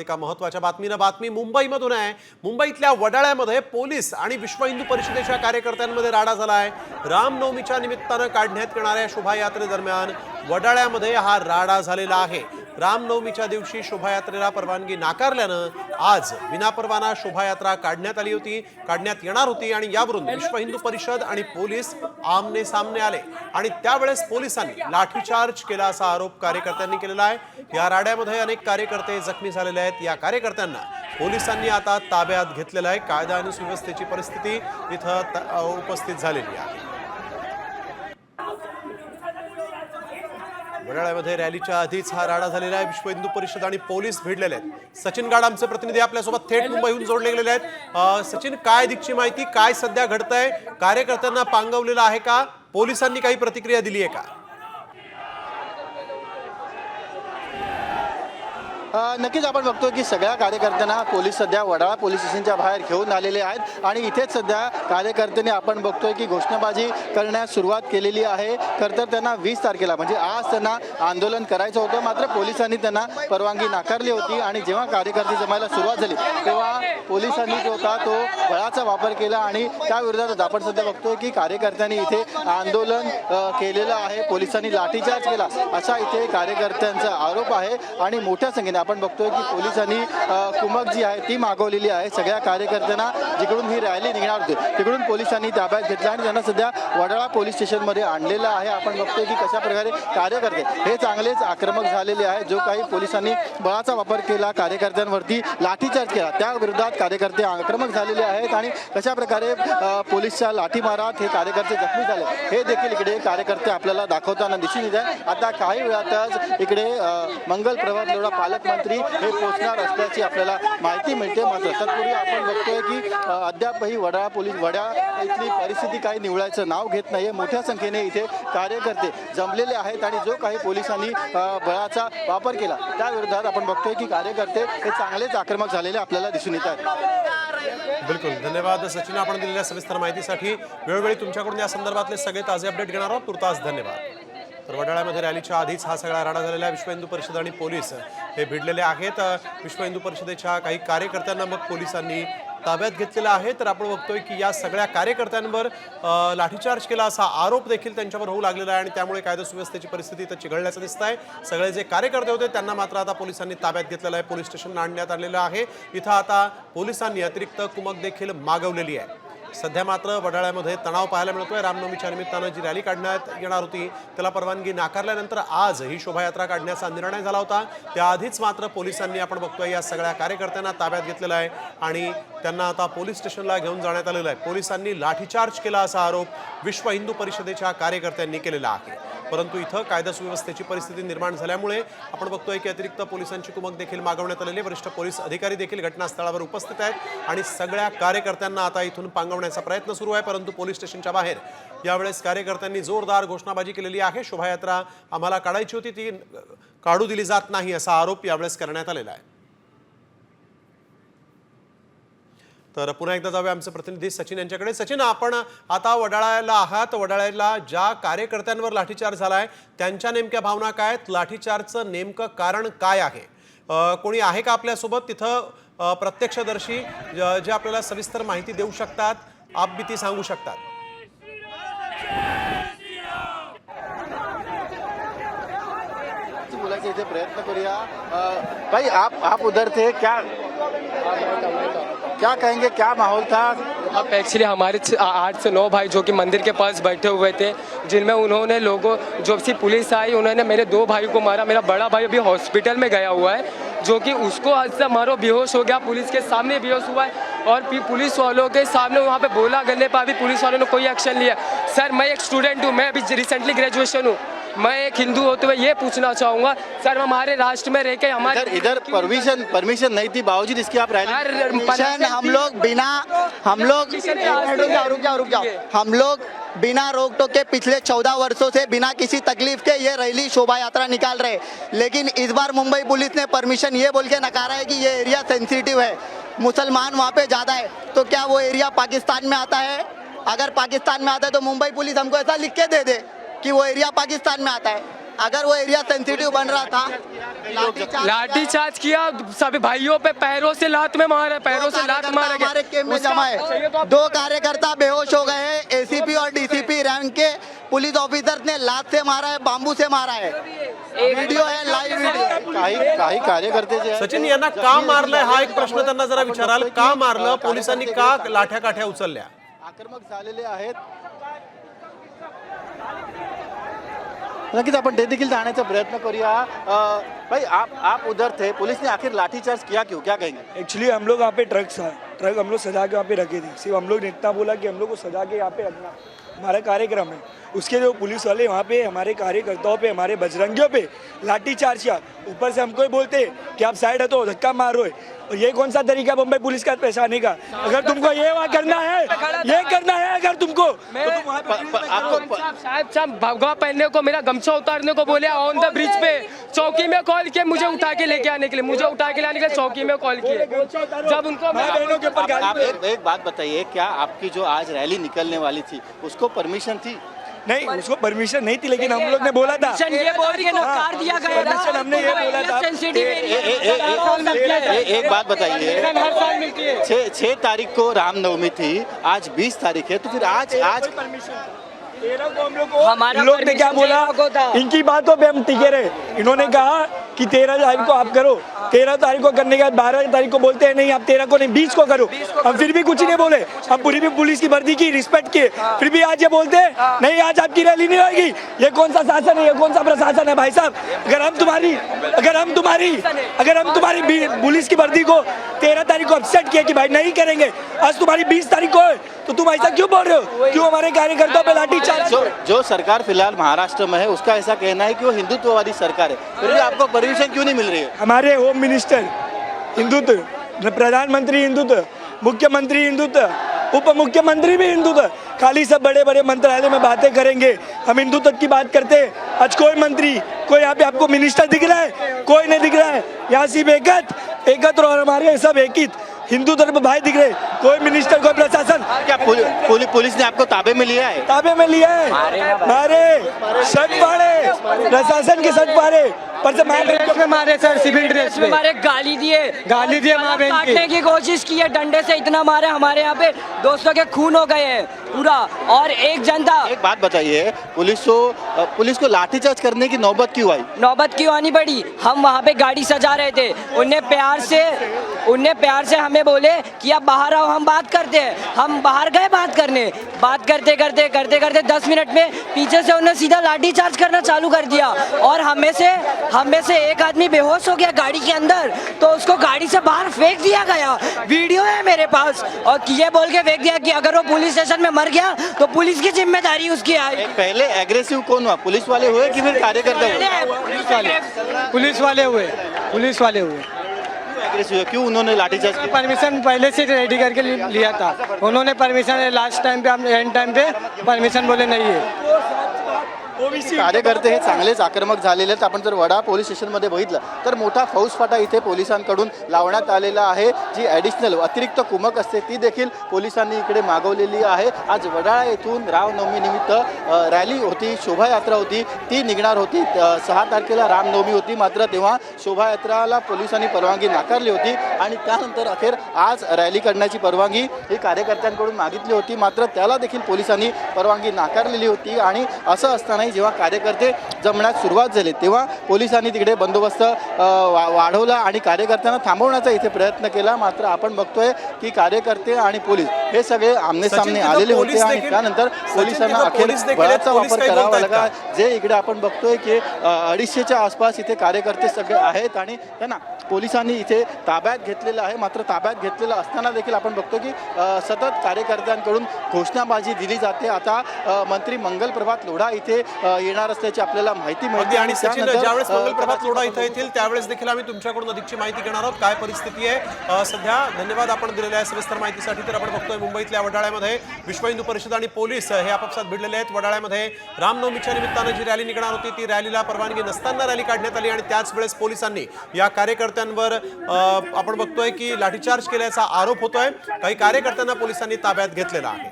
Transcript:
एका महत्त्वाच्या बातमीनं बातमी मुंबईमधून आहे. मुंबईतल्या वडाळ्यामध्ये पोलीस आणि विश्व हिंदू परिषदेच्या कार्यकर्त्यांमध्ये राडा झाला आहे रामनवमीच्या निमित्तानं काढण्यात येणाऱ्या शोभायात्रेदरम्यान वडाळ्यामध्ये हा राडा झालेला आहे. रामनवमीच्या दिवशी शोभायात्रेला परवानगी नाकारल्यानं आज विनापरवाना शोभायात्रा काढण्यात आली होती काढण्यात येणार होती आणि यावरून विश्व हिंदू परिषद आणि पोलीस आमने सामने आले. आणि त्यावेळेस पोलिसांनी लाठीचार्ज केला असा आरोप कार्यकर्त्यांनी केलेला आहे. या राड्यामध्ये अनेक कार्यकर्ते जखमी झालेले आहेत. या कार्यकर्त्यांना पोलिसांनी आता ताब्यात घेतलेलं आहे. कायदा आणि सुव्यवस्थेची परिस्थिती इथं उपस्थित झालेली आहे. वडाळ्यामध्ये रॅलीच्या आधीच हा राडा झालेला आहे. विश्व हिंदू परिषद आणि पोलीस भिडलेले आहेत. सचिन गाड आमचे प्रतिनिधी आपल्यासोबत थेट मुंबईहून जोडले गेलेले आहेत. सचिन काय दीक्षी माहिती? काय सध्या घडतंय? कार्यकर्त्यांना पांगवलेलं आहे का? पोलिसांनी काही प्रतिक्रिया दिली आहे का? नक्कीच आपण बघतो की सगळ्या कार्यकर्त्यांना पोलीस सध्या वडाळा पोलीस स्टेशनच्या बाहेर घेऊन आलेले आहेत. आणि इथेच सध्या कार्यकर्त्यांनी आपण बघतोय की घोषणाबाजी करण्यास सुरुवात केलेली आहे. खरंतर त्यांना वीस तारखेला म्हणजे आज त्यांना आंदोलन करायचं होतं. मात्र पोलिसांनी त्यांना परवानगी नाकारली होती आणि जेव्हा कार्यकर्ते जमायला सुरुवात झाली तेव्हा पोलिसांनी जो होता तो बळाचा वापर केला आणि त्या विरोधात आपण सध्या बघतोय की कार्यकर्त्यांनी इथे आंदोलन केलेलं आहे. पोलिसांनी लाठीचार्ज केला असा इथे कार्यकर्त्यांचा आरोप आहे. आणि मोठ्या संख्येने आपण बघतोय की पोलिसांनी कुमक जी आहे ती मागवलेली आहे. सगळ्या कार्यकर्त्यांना जिकडून ही रॅली निघणार होती तिकडून पोलिसांनी ताब्यात घेतला आणि त्यांना सध्या वडाळा पोलीस स्टेशनमध्ये आणलेलं आहे. आपण बघतोय की कशा प्रकारे कार्यकर्ते हे चांगलेच आक्रमक झालेले आहे जो काही पोलिसांनी बळाचा वापर केला कार्यकर्त्यांवरती लाठीचार्ज केला त्या विरोधात कार्यकर्ते आक्रमक झालेले आहेत आणि कशा प्रकारे पोलिसच्या लाठीमारात हे कार्यकर्ते जखमी झाले हे देखील इकडे कार्यकर्ते आपल्याला दाखवताना दिसून येत आहे आता काही वेळातच इकडे मंगल प्रभात लोढा मुख्यमंत्री हे पोहोचणार असल्याची आपल्याला माहिती मिळते. मात्र तत्पूर्वी आपण बघतोय की अद्यापही वडाळा पोलीस वड्या इथली परिस्थिती काही निवळायचं नाव घेत नाहीये. मोठ्या संख्येने इथे कार्यकर्ते जमलेले आहेत आणि जो काही पोलिसांनी बळाचा वापर केला त्या विरोधात आपण बघतोय की कार्यकर्ते हे चांगलेच आक्रमक झालेले आपल्याला दिसून येत आहेत. बिलकुल. धन्यवाद सचिन. आपण दिलेल्या सविस्तर माहितीसाठी वेळोवेळी तुमच्याकडून या संदर्भातले सगळे ताजे अपडेट घेणार आहोत. तुर्तास धन्यवाद. तर वडाळ्यामध्ये रॅलीच्या आधीच हा सगळा राडा झालेला आहे. विश्व हिंदू परिषद आणि पोलीस हे भिडलेले आहेत. विश्व हिंदू परिषदेच्या काही कार्यकर्त्यांना मग पोलिसांनी ताब्यात घेतलेला आहे. तर आपण बघतोय की या सगळ्या कार्यकर्त्यांवर लाठीचार्ज केला असा आरोप देखील त्यांच्यावर होऊ लागलेला आहे आणि त्यामुळे कायदा सुव्यवस्थेची परिस्थिती तर चिघळल्याचं दिसत आहे सगळे जे कार्यकर्ते होते त्यांना मात्र आता पोलिसांनी ताब्यात घेतलेलं आहे. पोलीस स्टेशनला आणण्यात आलेलं आहे. इथं आता पोलिसांनी अतिरिक्त कुमक देखील मागवलेली आहे. सध्या मात्र वडाळ्यामध्ये तणाव पाहायला मिळतोय. रामनवमीच्या निमित्तानं जी रॅली काढण्यात येणार होती त्याला परवानगी नाकारल्यानंतर आज ही शोभायात्रा काढण्याचा निर्णय झाला होता. त्याआधीच मात्र पोलिसांनी आपण बघतोय या सगळ्या कार्यकर्त्यांना ताब्यात घेतलेला आहे आणि त्यांना आता पोलीस स्टेशनला घेऊन जाण्यात आलेलं आहे. पोलिसांनी लाठीचार्ज केला असा आरोप विश्व हिंदू परिषदेच्या कार्यकर्त्यांनी केलेला आहे. परंतु इथं कायदा सुव्यवस्थेची परिस्थिती निर्माण झाल्यामुळे आपण बघतोय की अतिरिक्त पोलिसांची कुमक देखील मागवण्यात आलेली वरिष्ठ पोलीस अधिकारी देखील घटनास्थळावर उपस्थित आहेत आणि सगळ्या कार्यकर्त्यांना आता इथून पांगवण्याचा प्रयत्न सुरू आहे. परंतु पोलीस स्टेशनच्या बाहेर यावेळेस कार्यकर्त्यांनी जोरदार घोषणाबाजी केलेली आहे. शोभायात्रा आम्हाला काढायची होती. ती काढू दिली जात नाही असा आरोप यावेळेस करण्यात आलेला आहे. तर पुन्हा एकदा जाऊया आमचे प्रतिनिधी सचिन यांच्याकडे. सचिन आपण आता वडाळ्याला आहात. वडाळ्याला ज्या कार्यकर्त्यांवर लाठीचार्ज झालाय त्यांच्या नेमक्या भावना काय आहेत? लाठीचार्जचं नेमकं कारण काय आहे? कोणी आहे का आपल्यासोबत? तिथं प्रत्यक्षदर्शी जे आपल्याला सविस्तर माहिती देऊ शकतात आपबीती सांगू शकतात. मुलाचे इथे प्रयत्न करूया. भाई आप आप उधर थे क्या क्या कहेंगे, क्या माहौल था? अब एक्चुअली हमारे आठ से नौ भाई जो कि मंदिर के पास बैठे हुए थे, जिनमें उन्होंने लोगों, जो सी पुलिस आई, उन्होंने मेरे दो भाई को मारा। मेरा बड़ा भाई अभी हॉस्पिटल में गया हुआ है, जो कि उसको हद से मारो, बेहोश हो गया, पुलिस के सामने बेहोश हुआ है। और फिर पुलिस वालों के सामने वहाँ पे बोला, गले पर अभी पुलिस वालों ने कोई एक्शन लिया। सर मैं एक स्टूडेंट हूँ, मैं अभी रिसेंटली ग्रेजुएशन हूँ। मैं एक हिंदू होते हुए ये पूछना चाहूँगा सर हमारे राष्ट्र में रह के इधर हमारे इधर परमिशन परमिशन नहीं थी बावजूद इसकी आप रैली हम लोग बिना हम लोग Permission एक मिनट रुक जाओ रुक जाओ रुक जाओ। हम लोग बिना रोक टोक के पिछले चौदह वर्षों से बिना किसी तकलीफ़ के ये रैली शोभा यात्रा निकाल रहे लेकिन इस बार मुंबई पुलिस ने परमिशन ये बोल के नकारा है कि ये एरिया सेंसिटिव है। मुसलमान वहाँ पे ज़्यादा है। तो क्या वो एरिया पाकिस्तान में आता है? अगर पाकिस्तान में आता है तो मुंबई पुलिस हमको ऐसा लिख के दे दे। कि वो एरिया पाकिस्तान में आता है। अगर वो एरिया सेंसिटिव बन रहा था लाठी चार्ज किया। सभी भाइयों पे पैरों से लात में मारा पैरों से लात मारा हमारे कैंप में जमा तो है आप- दो कार्यकर्ता बेहोश हो गए हैं एसीपी और डीसीपी रैंक के पुलिस ऑफिसर ने लात से मारा है बांबू से मारा है। वीडियो है लाइव वीडियो काही काही कार्यकर्ते जे सचिन यांना का मारलंय हा एक प्रश्न त्यांना जरा विचाराल. का मारलं? पोलिसांनी का लाठ्या काठ्या उचलल्या? आक्रमक झालेले आहेत. नक्कीच आपण ते देखील जाण्याचा प्रयत्न करूया. भाई आप आप उधर थे. पुलिस ने आखिर लाठीचार्ज किया क्यों? क्या कहेंगे? एक्चुअली हम लोग यहाँ पे ट्रक था ट्रक हम लोग सजा के वहाँ पे रखे थे. सिर्फ हम लोग ने इतना बोला कि हम लोग को सजा के यहाँ पे रखना. हमारा कार्यक्रम है. उसके जो पुलिस वाले वहाँ पे हमारे कार्यकर्ताओं पे हमारे बजरंगियों पे लाठी चार्ज किया. ऊपर से हमको ही बोलते कि आप साइड हटो धक्का मारो. और ये कौन सा तरीका मुंबई पुलिस का पैसा आने का। अगर तुमको ये वहाँ करना है ये करना है अगर तुमको। तो तुम वहाँ पे प- प- आपको साहब साहब साहब भगवा पहनने को मेरा गमछा उतारने को बोले ऑन द ब्रिज पे। चौकी में कॉल किया मुझे उठा के लेके आने के लिए मुझे उठा के लाने के लिए चौकी में कॉल किए। जब उनको माँ बहनों के ऊपर आप, आप गाली एक, एक बात बताइए क्या आपकी जो आज रैली निकलने वाली थी उसको परमिशन थी? नहीं उसको परमिशन नहीं थी लेकिन हम लोग ने बोला था। ये बोल के नकार दिया गया था हमने ये बोला था। एक बात बताइए। हर साल मिलती है। छः छः तारीख को रामनवमी थी आज बीस तारीख है तो फिर आज आज तेरह को हम लोग को लोग ने क्या बोला। इनकी बातों पे हम टिके रहे। इन्होंने कहा कि तेरह तारीख को आप करो। तेरह तारीख को करने के बाद बारह तारीख को बोलते हैं नहीं आप तेरह को नहीं बीस को करो। हम फिर भी कुछ नहीं बोले। हम पूरी भी पुलिस की वर्दी की रिस्पेक्ट किए फिर भी आज ये बोलते हैं नहीं आज आपकी रैली नहीं होगी ये कौन सा शासन है? ये कौन सा प्रशासन है भाई साहब? अगर हम तुम्हारी अगर हम तुम्हारी अगर हम तुम्हारी पुलिस की वर्दी को तेरह तारीख को अपसेट किया कि भाई नहीं करेंगे आज तुम्हारी बीस तारीख को है तो तुम ऐसा क्यों बोल रहे हो? क्यों हमारे कार्यकर्ताओं पे लाठी चार्ज? जो जो सरकार फ़िलहाल महाराष्ट्र में है उसका ऐसा कहना है कि वो हिंदुत्ववादी सरकार है। फिर भी आपको परमिशन क्यों नहीं मिल रही है? हमारे होम मिनिस्टर हिंदुत्व प्रधानमंत्री हिंदुत्व मुख्यमंत्री हिंदुत्व उप मुख्यमंत्री भी हिंदुत्व खाली सब बड़े बड़े मंत्रालय में बातें करेंगे। हम हिंदुत्व की बात करते हैं। आज कोई मंत्री कोई यहाँ पे आपको मिनिस्टर दिख रहा है? कोई नहीं दिख रहा है। यहाँ सिर्फ़ एकत्र एकत्र और हमारे सब एकित। हिंदू धर्म भाई दिख रहे कोई मिनिस्टर कोई प्रशासन। क्या पुलि, पुलि, पुलिस ने आपको ताबे में लिया है? ताबे में लिया है। मारे शर्ट फाड़े। प्रशासन के शर्ट फाड़े। पर से मार ड्रेस में मारे सर सिविल ड्रेस में हमारे गाली दिए। गाली दिए माँ बहन काटने की कोशिश की है डंडे से इतना मारे हमारे यहाँ पे दोस्तों के खून हो गए हैं पूरा। और एक जनता एक बात बताइए पुलिस को पुलिस को लाठीचार्ज करने की नौबत क्यों आई? नौबत क्यों आनी पड़ी? हम वहाँ पे गाड़ी सजा रहे थे। उन्हें प्यार से उनने प्यार से हमें बोले कि आप बाहर आओ हम बात करते हैं। हम बाहर गए बात करने। बात करते करते करते करते दस मिनट में पीछे से उन्होंने सीधा लाठी चार्ज करना चालू कर दिया। और हमें से हमें से एक आदमी बेहोश हो गया गाड़ी के अंदर तो उसको गाड़ी से बाहर फेंक दिया गया। वीडियो है मेरे पास। और ये बोल के फेंक दिया कि अगर वो पुलिस स्टेशन में मर गया तो पुलिस की ज़िम्मेदारी उसकी आई पहले एग्रेसिव कौन हुआ? पुलिस वाले हुए कि फिर कार्यकर्ता हुए? पुलिस वाले। हुए। पुलिस वाले हुए। क्यों उन्होंने लाठीचार्ज किया? परमिशन पहले से रेडी करके लिया था। उन्होंने परमिशन लास्ट टाइम पे हम एंड टाइम पे परमिशन बोले नहीं है। कार्यकर्ते हे चांगलेच आक्रमक झालेले आहेत. आपण जर वडा पोलीस स्टेशनमध्ये बघितलं तर मोठा फौजफाटा इथे पोलिसांकडून लावण्यात आलेला आहे. जी ॲडिशनल अतिरिक्त कुमक असते ती देखील पोलिसांनी इकडे मागवलेली आहे. आज वडाळा येथून रामनवमीनिमित्त रॅली होती शोभायात्रा होती. ती निघणार होती. सहा तारखेला रामनवमी होती. मात्र तेव्हा शोभायात्राला पोलिसांनी परवानगी नाकारली होती. आणि त्यानंतर अखेर आज रॅली करण्याची परवानगी ही कार्यकर्त्यांकडून मागितली होती. मात्र त्याला देखील पोलिसांनी परवानगी नाकारलेली होती. आणि असं असतानाही जेव्हा कार्यकर्ते जमण्यास सुरुवात झाली तेव्हा पोलिसांनी तिकडे बंदोबस्त वा वाढवला आणि कार्यकर्त्यांना थांबवण्याचा इथे प्रयत्न केला. मात्र आपण बघतोय की कार्यकर्ते आणि पोलीस हे सगळे आमने सामने आलेले होते आणि त्यानंतर पोलिसांना अखेर. बळाचा वापर करावा बोलतायत लागा जे इकडे आपण बघतोय की अडीचशेच्या आसपास इथे कार्यकर्ते सगळे आहेत आणि त्यांना पोलिसांनी इथे ताब्यात घेतलेलं आहे. मात्र ताब्यात घेतलेलं असताना देखील आपण बघतो की सतत कार्यकर्त्यांकडून घोषणाबाजी दिली जाते. आता मंत्री मंगल प्रभात लोढा इथे येणार असल्याची आपल्याला माहिती मिळते आणि सचिन ज्यावेळेस अ, मंगल प्रभात कदाचित लोढा इथं येतील त्यावेळेस देखील आम्ही तुमच्याकडून अधिकची माहिती घेणार आहोत. काय परिस्थिती आहे? सध्या धन्यवाद आपण दिलेल्या आहे सविस्तर माहितीसाठी. तर आपण बघतोय मुंबईतल्या वडाळ्यामध्ये विश्व हिंदू परिषद आणि पोलीस हे आपापसात भिडलेले आहेत. वडाळ्यामध्ये रामनवमीच्या निमित्तानं जी रॅली निघणार होती ती रॅलीला परवानगी नसताना रॅली काढण्यात आली आणि त्याच वेळेस पोलिसांनी या कार्यकर्त्यांवर अ, आपण बघतोय की लाठीचार्ज केल्याचा आरोप होतोय. काही कार्यकर्त्यांना पोलिसांनी ताब्यात घेतलेला आहे.